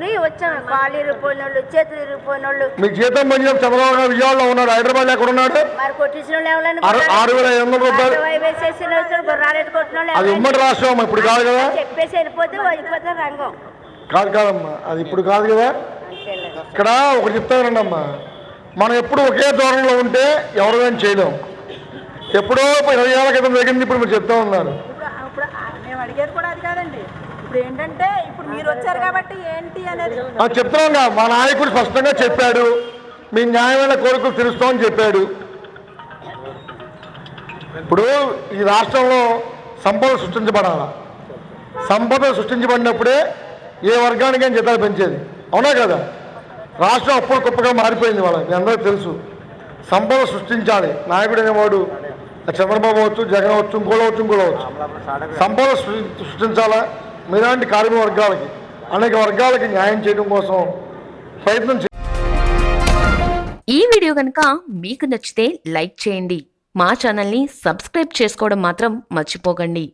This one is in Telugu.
తీసుకుని వచ్చాం. కాళ్ళు ఇరిగిపోయిన వాళ్ళు చేతులు ఇరిగిపోయిన వాళ్ళు మీకు జీతం పని చంద్రబాబు విజయవాడలో ఉన్నాడు. హైదరాబాద్ ఎక్కడ ఉన్నాడు? మరి కొట్టించిన వాళ్ళు ఎవరైనా ఆరు ఆరు వేల ఐదు వందల రూపాయలు. వేసేసిన వాళ్ళు గుర్రాలు కొట్టిన వాళ్ళు అది ఎవరైనా. ఉమ్మడి రాష్ట్రం ఇప్పుడు కాదు కదా. చెప్పేసి వెళ్ళిపోతే వెళ్ళిపోతే రంగం. కాదు కాదమ్మా. అది ఇప్పుడు కాదు కదా. అంతేలే. ఇక్కడ ఒకటి చెప్తానండి అమ్మా మనం ఎప్పుడు ఒకే ధోరణిలో ఉంటే ఎవరు ఏం చేయలేం. ఎప్పుడో ఇరవై ఏళ్ళ క్రితం జరిగింది ఇప్పుడు మీరు చెప్తా ఉన్నారు. ఇప్పుడు మేము అడిగేది కూడా అది కాదండి. ఇప్పుడు ఏంటంటే ఇప్పుడు మీరు వచ్చారు కాబట్టి ఏంటి అనేది మా నాయకుడు స్పష్టంగా చెప్పాడు. మీ న్యాయమైన కోరికలు తీరుస్తామని చెప్పాడు. ఇప్పుడు ఈ రాష్ట్రంలో సంపద సృష్టించబడాల? సంపద సృష్టించబడినప్పుడే ఏ వర్గానికైనా జీతాలు పెంచేది. అవునా కదా? రాష్ట్రం అప్పుడు గొప్పగా మారిపోయింది వాళ్ళ మీ అందరికీ తెలుసు. సంపద సృష్టించాలి. నాయకుడు అనేవాడు చంద్రబాబు అవచ్చు జగన్ అవచ్చు ఇంకోళ్ళు అవచ్చు ఇంకోళ్ళు అవచ్చు సంపద సృష్టించాలా? మీలాంటి కార్మిక వర్గాలకి అనేక వర్గాలకి న్యాయం చేయడం కోసం ప్రయత్నం ఈ వీడియో కనుక మీకు నచ్చితే లైక్ చేయండి. మా ఛానల్ని సబ్స్క్రైబ్ చేసుకోవడం మాత్రం మర్చిపోకండి.